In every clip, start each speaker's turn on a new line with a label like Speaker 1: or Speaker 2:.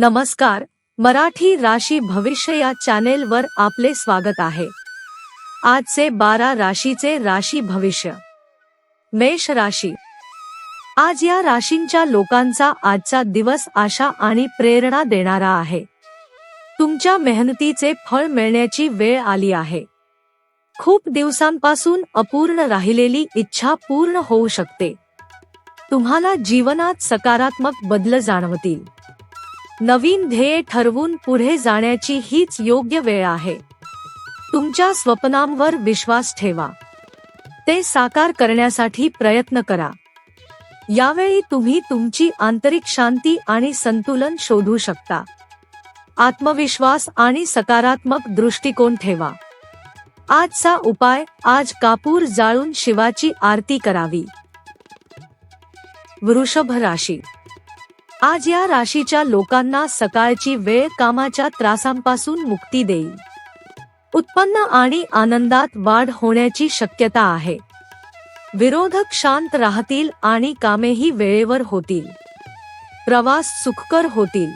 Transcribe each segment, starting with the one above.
Speaker 1: नमस्कार मराठी राशी भविष्य या चॅनेलवर आपले स्वागत आहे. आजचे बारा राशीचे राशी भविष्य. मेष राशी. आज या राशींच्या लोकांचा आजचा दिवस आशा आणि प्रेरणा देणारा आहे. तुमच्या मेहनतीचे फळ मिळण्याची वेळ आली आहे. खूप दिवसांपासून अपूर्ण राहिलेली इच्छा पूर्ण होऊ शकते. तुम्हाला जीवनात सकारात्मक बदल जाणवतील. नवीन ध्येय ठरवून पुढे जाण्याची हीच योग्य वेळ आहे. तुमच्या स्वप्नांवर विश्वास ठेवा. ते साकार करण्यासाठी प्रयत्न करा. यावेळी तुम्ही तुमची आंतरिक शांती आणि संतुलन शोधू शकता. आत्मविश्वास आणि सकारात्मक दृष्टिकोन ठेवा. आजचा उपाय आज कापूर जाळून शिवाची आरती करावी. वृषभ राशी आज या राशीच्या लोकांना सकाळची वेळ कामाच्या त्रासांपासून मुक्ती देईल. उत्पन्न आणि आनंदात वाढ होण्याची शक्यता आहे. विरोधक शांत राहतील आणि कामेही वेळेवर होतील. प्रवास सुखकर होतील.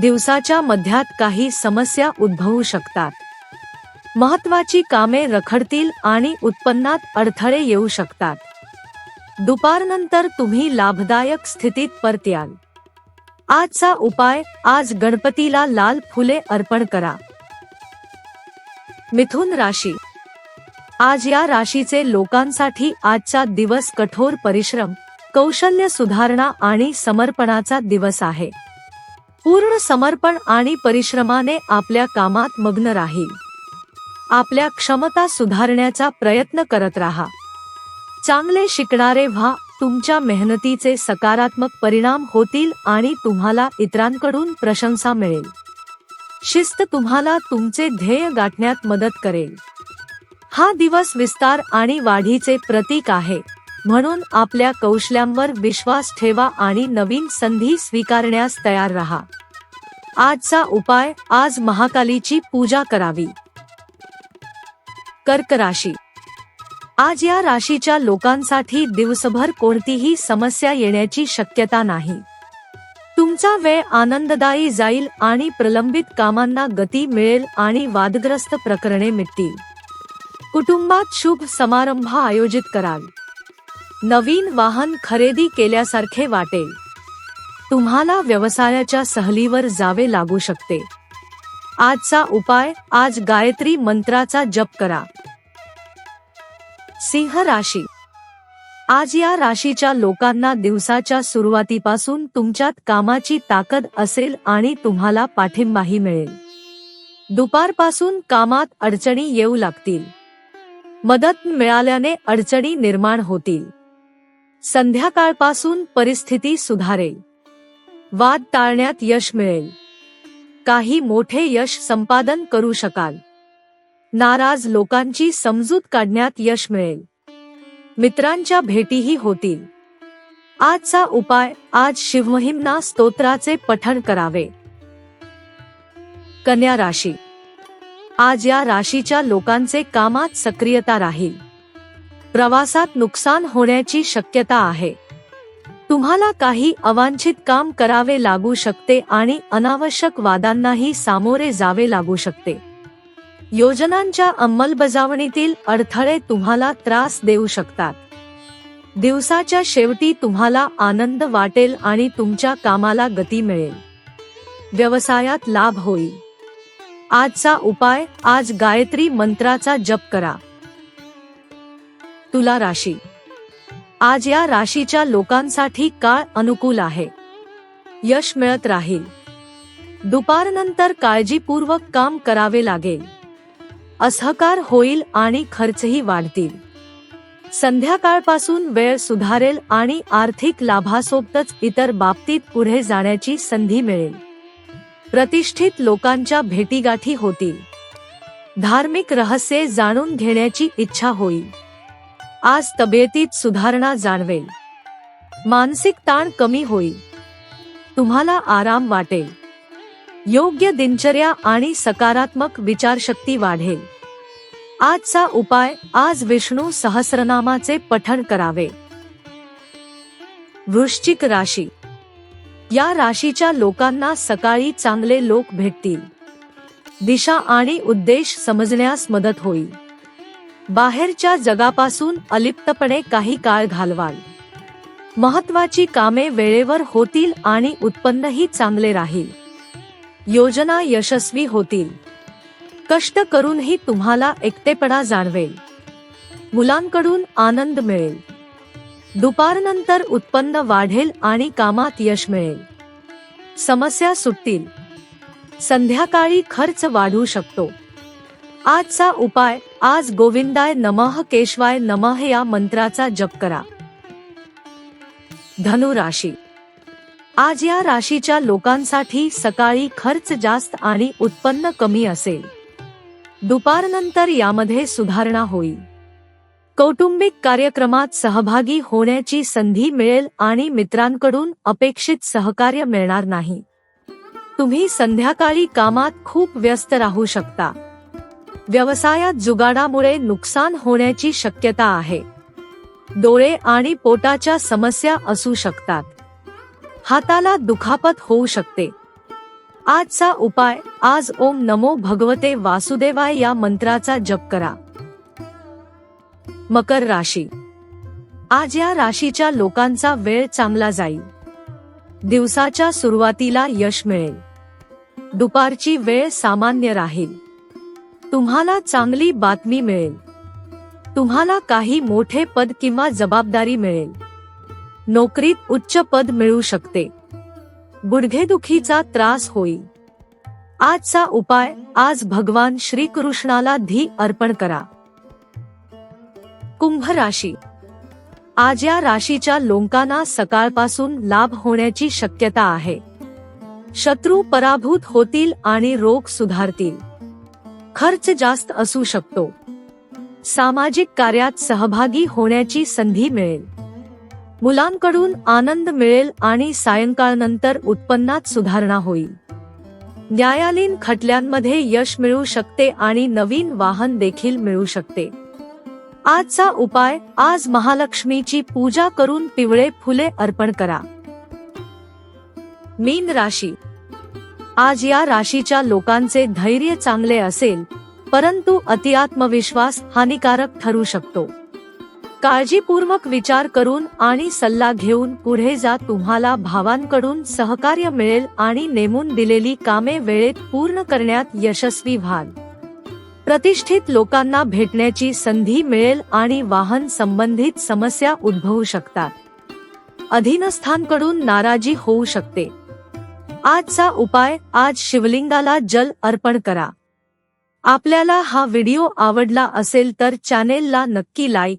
Speaker 1: दिवसाच्या मध्यात काही समस्या उद्भवू शकतात. महत्वाची कामे रखडतील आणि उत्पन्नात अडथळे येऊ शकतात. दुपारनंतर तुम्ही लाभदायक स्थितीत परत्याल. आजचा उपाय आज गणपतीला लाल फुले अर्पण करा. मिथुन राशी. आज या राशीचे लोकांसाठी आजचा दिवस कठोर परिश्रम कौशल्य सुधारणा आणि समर्पणाचा दिवस आहे. पूर्ण समर्पण आणि परिश्रमाने आपल्या कामात मग्न राहील आपल्या क्षमता सुधारण्याचा प्रयत्न करत राहा. चांगले शिकणारे व्हा तुमच्या मेहनतीचे सकारात्मक परिणाम होतील आणि तुम्हाला इतरांकडून प्रशंसा मिळेल. शिस्त तुम्हाला तुमचे ध्येय गाठण्यात मदत करेल. हा दिवस विस्तार आणि वाढीचे प्रतीक आहे. म्हणून आपल्या कौशल्यांवर विश्वास ठेवा आणि नवीन संधी स्वीकारण्यास तयार रहा. आजचा उपाय आज महाकालीची पूजा करावी. कर्क राशी आज या राशीच्या लोकांसाठी दिवसभर कोणतीही समस्या येण्याची शक्यता नाही. तुमचा वेळ आनंददायी जाईल आणि प्रलंबित कामांना गती मिळेल आणि वादग्रस्त प्रकरणे मिटतील. कुटुंबात शुभ समारंभ आयोजित कराल. नवीन वाहन खरेदी केल्यासारखे वाटेल तुम्हाला व्यवसायाच्या सहलीवर जावे लागू शकते. आजचा उपाय आज गायत्री मंत्राचा जप करा. सिंह राशी. आज या राशीच्या लोकांना दिवसाच्या सुरुवातीपासून तुमच्यात कामाची ताकद असेल आणि तुम्हाला पाठिंबाही मिळेल. दुपारपासून कामात अडचणी येऊ लागतील. मदत मिळाल्याने अडचणी निर्माण होतील. संध्याकाळपासून परिस्थिती सुधारेल. वाद टाळण्यात यश मिळेल. काही मोठे यश संपादन करू शकाल. नाराज लोकांची समजूत काढण्यात यश मिळेल. मित्रांच्या भेटीही होतील. आजचा उपाय आज शिवमहिमना स्तोत्राचे पठण करावे. कन्या राशी. आज या राशीच्या लोकांचे कामात सक्रियता राहील. प्रवासात नुकसान होण्याची शक्यता आहे. तुम्हाला काही अवांछित काम करावे लागू शकते आणि अनावश्यक वादांनाही सामोरे जावे लागू शकते. योजनांच्या अंमलबजावणीतील अडथळे तुम्हाला त्रास देऊ शकतात. दिवसाच्या शेवटी तुम्हाला आनंद वाटेल आणि तुमच्या कामाला गती मिळेल. व्यवसायात लाभ होईल. आजचा उपाय आज गायत्री मंत्राचा जप करा. तुला राशी. आज या राशीच्या लोकांसाठी काळ अनुकूल आहे. यश मिळत राहील. दुपारनंतर काळजीपूर्वक काम करावे लागेल. असहकार होईल आणि खर्चही वाढतील. संध्याकाळपासून वेळ सुधारेल आणि आर्थिक लाभासोबतच इतर बाबतीत पुढे जाण्याची संधी मिळेल. प्रतिष्ठित लोकांच्या भेटीगाठी होतील. धार्मिक रहस्ये जाणून घेण्याची इच्छा होईल. आज तब्येतीत सुधारणा जाणवेल. मानसिक ताण कमी होईल. तुम्हाला आराम वाटेल. योग्य दिनचर्या आणि सकारात्मक विचारशक्ती वाढेल. आजचा उपाय आज विष्णू सहस्रनामाचे पठण करावे. वृश्चिक राशी. या राशीच्या लोकांना सकाळी चांगले लोक भेटतील. दिशा आणि उद्देश समजण्यास मदत होईल. बाहेरच्या जगापासून अलिप्तपणे काही काळ घालवाल. महत्वाची कामे वेळेवर होतील आणि उत्पन्नही चांगले राहील. योजना यशस्वी होतील. कष्ट करूनही तुम्हाला एकटेपणा जाणवेल. मुलांकडून आनंद मिळेल. दुपारनंतर उत्पन्न वाढेल आणि कामात यश मिळेल. समस्या सुटतील. संध्याकाळी खर्च वाढू शकतो. आजचा उपाय आज गोविंदाय नमः केशवाय नमः या मंत्राचा जप करा. धनुराशी आज या राशीच्या लोकांसाठी सकाळी खर्च जास्त आणि उत्पन्न कमी असेल. दुपारनंतर यामध्ये सुधारणा होईल. कौटुंबिक कार्यक्रमात सहभागी होण्याची संधी मिळेल आणि मित्रांकडून अपेक्षित सहकार्य मिळणार नाही. तुम्ही संध्याकाळी कामात खूप व्यस्त राहू शकता. व्यवसायात जुगाडामुळे नुकसान होण्याची शक्यता आहे. डोळे आणि पोटाच्या समस्या असू शकतात. हाताला दुखापत होऊ शकते. आजचा उपाय आज ओम नमो भगवते वासुदेवाय या मंत्राचा जप करा. मकर राशी. आज या राशीच्या लोकांचा वेळ चांगला जाईल. दिवसाच्या सुरुवातीला यश मिळेल. दुपारची वेळ सामान्य राहील. तुम्हाला चांगली बातमी मिळेल. तुम्हाला काही मोठे पद किंवा जबाबदारी मिळेल. नोकरीत उच्च पद मिळू शकते. गुडघेदुखीचा त्रास होईल आजचा उपाय आज भगवान श्रीकृष्णाला धी अर्पण करा. कुंभ राशी. आज या राशीच्या लोकांना सकाळपासून लाभ होण्याची शक्यता आहे. शत्रू पराभूत होतील आणि रोग सुधारतील. खर्च जास्त असू शकतो. सामाजिक कार्यात सहभागी होण्याची संधी मिळेल. मुलांकडून आनंद मिळेल आणि सायंकाळनंतर उत्पन्नात सुधारणा होईल. न्यायालयीन खटल्यांमध्ये यश मिळू शकते आणि नवीन वाहन देखील मिळू शकते. आजचा उपाय आज महालक्ष्मीची पूजा करून पिवळे फुले अर्पण करा. मीन राशी. आज या राशीच्या लोकांचे धैर्य चांगले असेल परंतु अतिआत्मविश्वास हानिकारक ठरू शकतो. काळजीपूर्वक विचार करून आणि सल्ला घेऊन पुढे जा. तुम्हाला भावांकडून सहकार्य मिळेल आणि नेमून दिलेली कामे वेळेत पूर्ण करण्यात यशस्वी व्हाल. प्रतिष्ठित लोकांना भेटण्याची संधी मिळेल आणि वाहन संबंधित समस्या उद्भवू शकतात. अधीनस्थांकडून नाराजी होऊ शकते. आजचा उपाय आज शिवलिंगाला जल अर्पण करा. आपल्याला हा व्हिडिओ आवडला असेल तर चॅनेलला नक्की लाईक